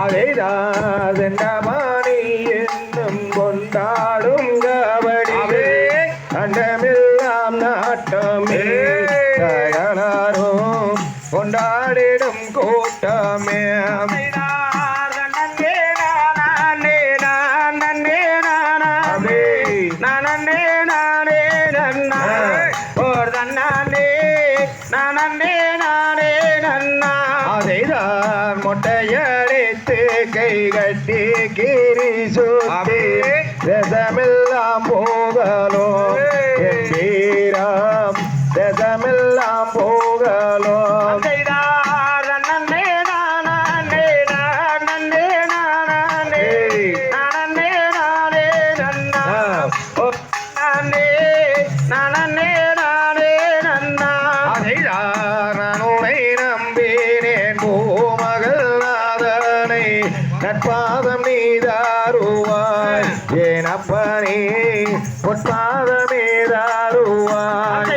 அதைதான் செண்டமானி என்னும் கொண்டாடும் கபடி அண்டமெல்லாம் நாட்டமே. அதைதான் மொட்டையடித்து கை கட்டி கீரி சுத்தி. ரசமெல்லாம் போகலோ நட்பாதம் நீதாருவாய். ஏன் அப்பனே பொற்பாதம் நீதாருவாய்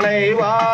நீ வருவாய்.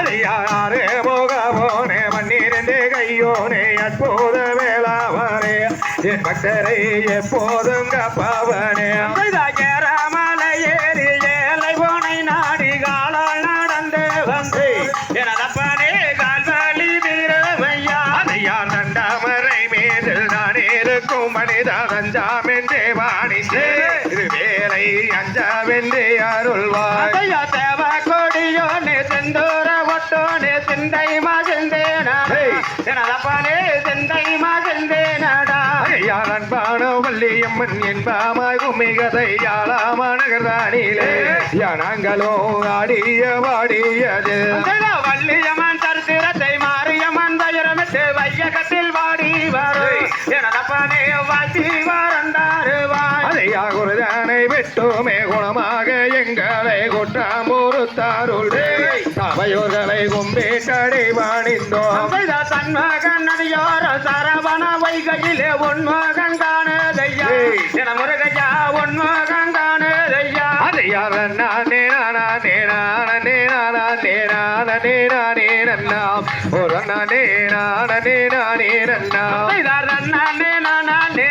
நன்னா போக போனே மண்ணிரண்டே கையோனே அற்புத வேளாவனே. என் பக்தரை எப்போதும் காப்பவனே மலை ஏறி ஏழை போனை நாடி காலால் நடந்து வந்து எனதப்பனே கால்வலி வீரமையா அதையார் தண்டாமரை மேதில் நான் இருக்கும் மனிதா தஞ்சாமென்றே வாணிந்தே இது வேலை அஞ்சாவென்றே அருள்வார் தேவ கொடியோனே செந்தோ சிந்தை மகிழ்ந்தே நாடா எனதப்பனே சிந்தை மகிழ்ந்தே நாடா ஐயார் அன்பான வள்ளியம்மன் என்பாமாய் கும்மிகதை யாழாமாநகராணியிலே யானாங்களோ ஆடிய வாடியது. வள்ளியம்மன் சரித்திரத்தை மாரியம்மன் தயரமிட்டு வையகத்தில் வாடி வரும். எனதப்பனே வாசி வரந்தாருவாய் அதையா குருதானை விட்டுமே குணமாக எங்களை குற்றம் பொறுத்தாருள். சபையோர்களை கும்பிட்டடை வாணிந்தோம். அவைதா தன்மகன் நதியோர சரவண வைகையிலே உன்மகன் காணுதையா? என முருகையா உன்மகன் காணுதையா? அதையார் நானே நானே நானே நானே நானே நானே நன்னாம் ஒரு நானே நானே நானே நன்னாம் அவைதா நன்னே